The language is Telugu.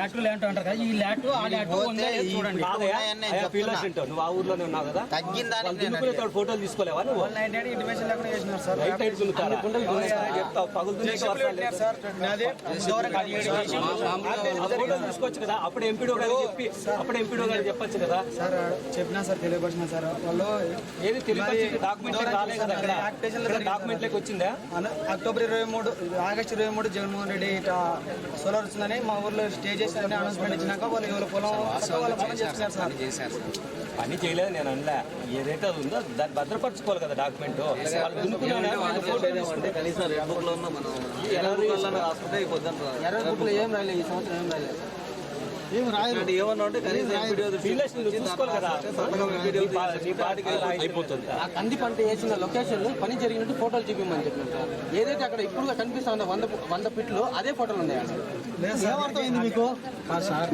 ల్యాట్ ల్యాంట్ అంటారు కదా ఈ ల్యాట్ ఆ ల్యాట్ ఉందా లేదా చూడండి. కాదయ్యా, ఉన్నాయని నేను అయ్యా, చెప్తున్నా. Field assistant. నువ్వు ఆ ఊర్లోనే ఉన్నావు కదా? తగ్గిన దానికి వాళ్ళు నేను దున్నుకునే తోడు ఫోటోలు తీసుకోలేవా నువ్వు? ఇంటిమేషన్ లేకుండా చేసినారు సార్. Right side దున్నుతారా? చెప్తావు, పగులు దున్నేసి వర్షాలు లేదు. సార్ నాది దూరంగా చేసి ఆ ఫోటోలు తీసుకోవచ్చు కదా అప్పుడు ఎంపీడో గారికి చెప్పి అప్పుడు ఎంపీడో గారికి చెప్పొచ్చు కదా? సార్ చెప్పినా సార్ తెలియపరిచిన సార్. వాళ్ళు ఏది తెలియదు డాక్యుమెంట్ రాలే కదా అక్కడ. యాక్టేషన్లో ఇక్కడ జరిగింది డాక్యుమెంట్ లెక్క వచ్చిందా? అన- అక్టోబర్ ఇరవై మూడు ఆగస్టు ఇరవై మూడు జగన్మోహన్ రెడ్డి ఇట్లా సోలార్ వచ్చిందని మా ఊర్లో స్టే చేసిందని అనౌన్స్మెంట్ ఇచ్చినాక వాళ్ళు ఎవరి పొలం వాళ్ళ పొలం చేస్తున్నారు సార్. పని చేయలేదు నేను అనలే. ఏదైతే అది ఉందో దాన్ని భద్రపరచుకోవాలి కదా డాక్యుమెంట్. కనీసం రెడ్ బుక్లో ఏం రాయలేదు ఈ సంవత్సరం ఏం రాయలేదు ఏమన్నా ఉంటే కనీసం కదా. అయిపోతుంది. ఆ పంట వేసిన లొకేషన్ పని జరిగినట్టు ఫోటోలు చూపించమని చెప్పినారు సార్ ఏదైతే అక్కడ ఇప్పుడు కనిపిస్తా ఉందో వంద వంద పిట్లు అదే ఫోటోలు ఉన్నాయి అక్కడ ఏమర్థమైంది మీకు? సార్.